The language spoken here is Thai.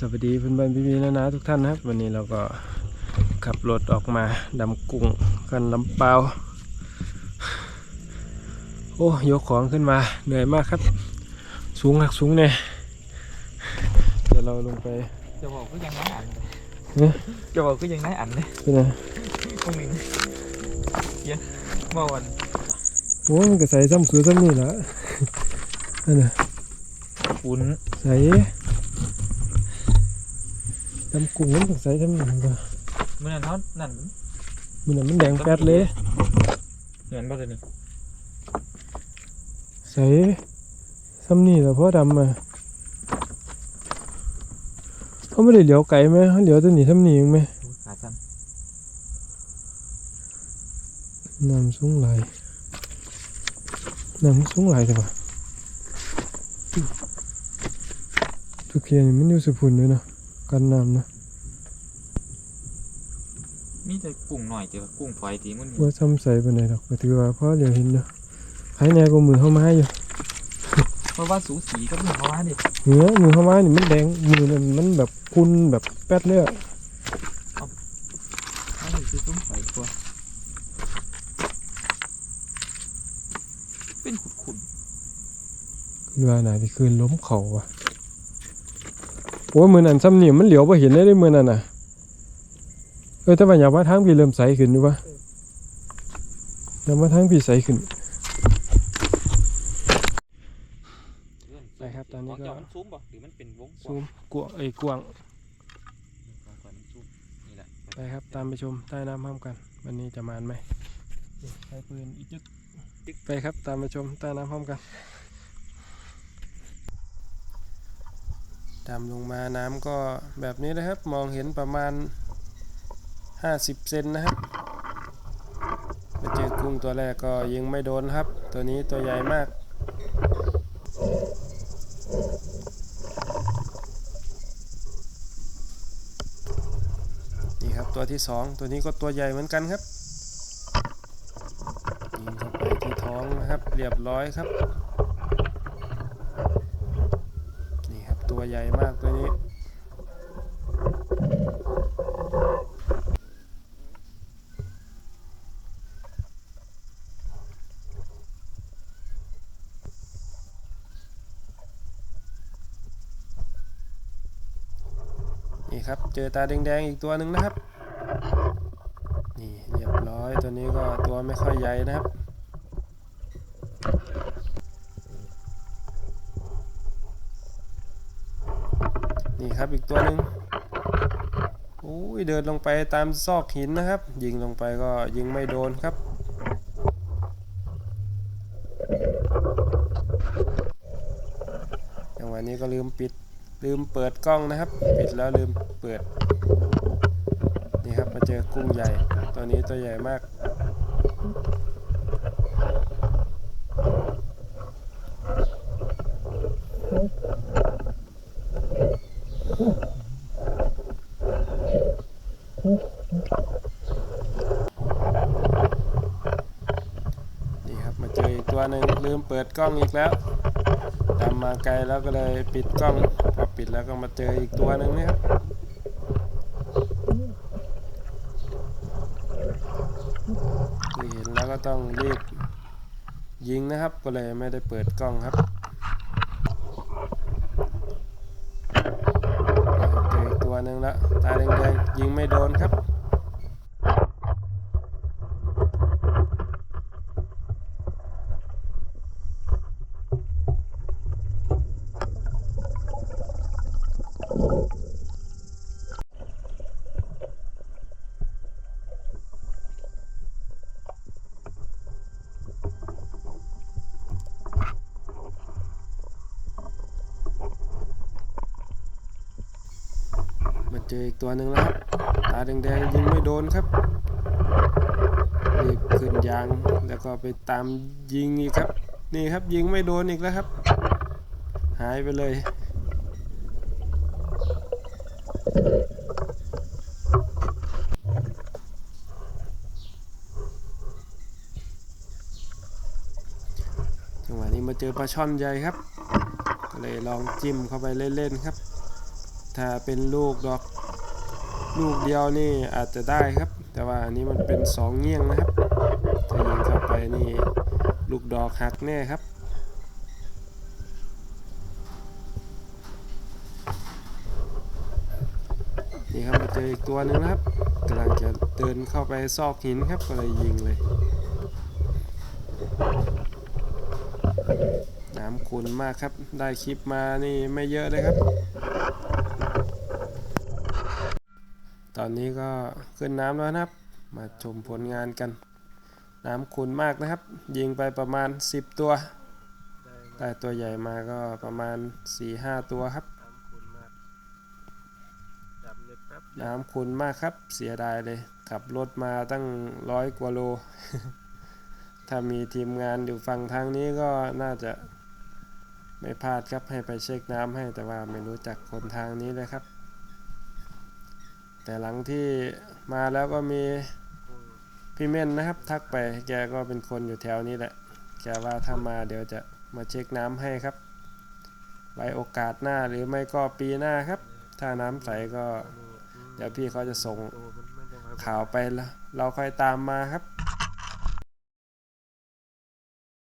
สวัสดีเพื่อนๆพี่ๆนะนะทุกท่านนะครับ วันนี้เราก็ขับรถออกมาดำกุ้งกันลำเปล่าโอ้ยกของขึ้นมาเหนื่อยมากครับ สูงหักสูงเนี่ยเดี๋ยวเราลงไปจะบอกก็ยังน้อยอันเอ๊ะจะบอกก็ยังน้อยอันเลยเป็นไงพวกนี้เยอะเมื่อวันโอ้ยมันก็ใส่ซ้ำคือซ้ำนี่แหละนั่นน่ะปุ้นใส่ ดำกุ้งมันต้องใส่ซ้ำนี่มันก็เมื่อนั้นเขานั่นมันน่ะมันแดงแป๊ดเลยเหมือนบ่เลยนี่ใส่ซ้ำนี่แหละเพราะดำอะเขาไม่ได้เหลียวไก่ไหมเขาเหลียวตัวนี้ซ้ำนี่เองไหมโอ้ยขาสั้นน้ำสูงไหลายน้ำสูงไหลายแต่ว่าทุกเคียนมันอยู่สุพุนด้วยเนาะ กันน้ำนะมีแต่กุ้งหน่อยเจอกุ้งฝอยตีมันนี่ว่าซ้ำใส่ไปไหนดอกก็ถือว่าเพราะเดี๋ยวเห็นเนาะหายแน่ก็มือเข้ามาอยู่เพราะว่าสูสีก็มีเพราะว่าดิเนื้อมือเข้ามานี่มันแดงมือนั่นมันแบบพุนแบบแป๊ดเลยอะเขาเลยคือกุ้งฝอยตัวเป็นขุดเรือไหนที่คืนล้มเขาว่ะ โอ้ยมือนั่นซ้ำนี่มันเหลียวไปเห็นได้ได้มือนั่นน่ะ เออแต่ว่าอย่าว่าทางพี่เริ่มใสขึ้นดูวะอย่าว่าทางพี่ใสขึ้นๆไปครับตอนนี้ก็ขงเจ้ามันซูมบ่หรือมันเป็นวงกซูว้างมกวางเอ้ยกวางของข่อยมันซูมนี่แหละไปครับตามไปชมใต้น้ำพร้อมกัน วันนี้จะมานไหมใช้ปืนอีกจุดไปครับตามไปชมใต้น้ำพร้อมกัน ดำลงมาน้ำก็แบบนี้นะครับมองเห็นประมาณ 50 เซนนะครับไปเจอกุ้งตัวแรกก็ยิงไม่โดนครับ ตัวนี้ตัวใหญ่มากนี่ครับตัวที่สองตัวนี้ก็ตัวใหญ่เหมือนกันครับยิงเข้าไปที่ท้องนะครับ เรียบร้อยครับ วใหญ่มากตัวนี้นี่ครับ เจอตาแดงๆอีกตัวหนึ่งนะครับ นี่เรียบร้อยตัวนี้ก็ตัวไม่ค่อยใหญ่นะครับ นี่ครับอีกตัวหนึ่งอุ้ยเดินลงไปตามซอกหินนะครับ ยิงลงไปก็ยิงไม่โดนครับ จังหวะนี้ก็ลืมปิดลืมเปิดกล้องนะครับ ปิดแล้วลืมเปิด นี่ครับมาเจอกุ้งใหญ่ ตัวนี้ตัวใหญ่มาก นี่ครับมาเจออีก ตัวหนึ่งลืมเปิดกล้องอีกแล้วตามมาไกลแล้วก็เลยปิดกล้องพอปิดแล้วก็มาเจออีกตัวหนึ่งนะครับเห็นแล้วก็ต้องรีบยิงนะครับ ก็เลยไม่ได้เปิดกล้องครับเจออีกตัวหนึ่งแล้วตาแดงๆยิงไม่โดนครับ มาเจออีกตัวหนึ่งแล้วครับ ตาแดงๆยิงไม่โดนครับรีบขึ้นยางแล้วก็ไปตามยิงอีกครับ นี่ครับยิงไม่โดนอีกแล้วครับ หายไปเลยจังหวะนี้มาเจอปลาช่อนใหญ่ครับ ก็เลยลองจิ้มเข้าไปเล่นๆครับ ถ้าเป็นลูกดอกลูกเดียวนี่อาจจะได้ครับ แต่ว่าอันนี้มันเป็นสองเงี้ยงนะครับถ้ายิงเข้าไปนี่ลูกดอกหักแน่ครับนี่ครับมาเจออีกตัวหนึ่งนะครับกำลังจะเดินเข้าไปซอกหินครับก็เลยยิงเลย น้ำขุนมากครับ ได้คลิปมานี่ไม่เยอะเลยครับ อนนี้ก็ขึ้นน้ำแล้วนะครับ มาชมผลงานกัน น้ำขุนมากนะครับ ยิงไปประมาณ 10 ตัวได้ตัวใหญ่มาก็ประมาณ 4-5 ตัวครับ น้ำขุนมากครับเสียดายเลย ขับรถมาตั้งร้อยกว่าโล ถ้ามีทีมงานอยู่ฝั่งทางนี้ก็น่าจะไม่พลาดครับให้ไปเช็คน้ำให้แต่ว่าไม่รู้จักคนทางนี้เลยครับ แต่หลังที่มาแล้วก็มีพี่เม่นนะครับ ทักไปแกก็เป็นคนอยู่แถวนี้แหละแกว่าถ้ามาเดี๋ยวจะมาเช็คน้ำให้ครับ ไว้โอกาสหน้าหรือไม่ก็ปีหน้าครับ ถ้าน้ำใสก็ เดี๋ยวพี่เขาจะส่งข่าวไปแล้วเราค่อยตามมาครับ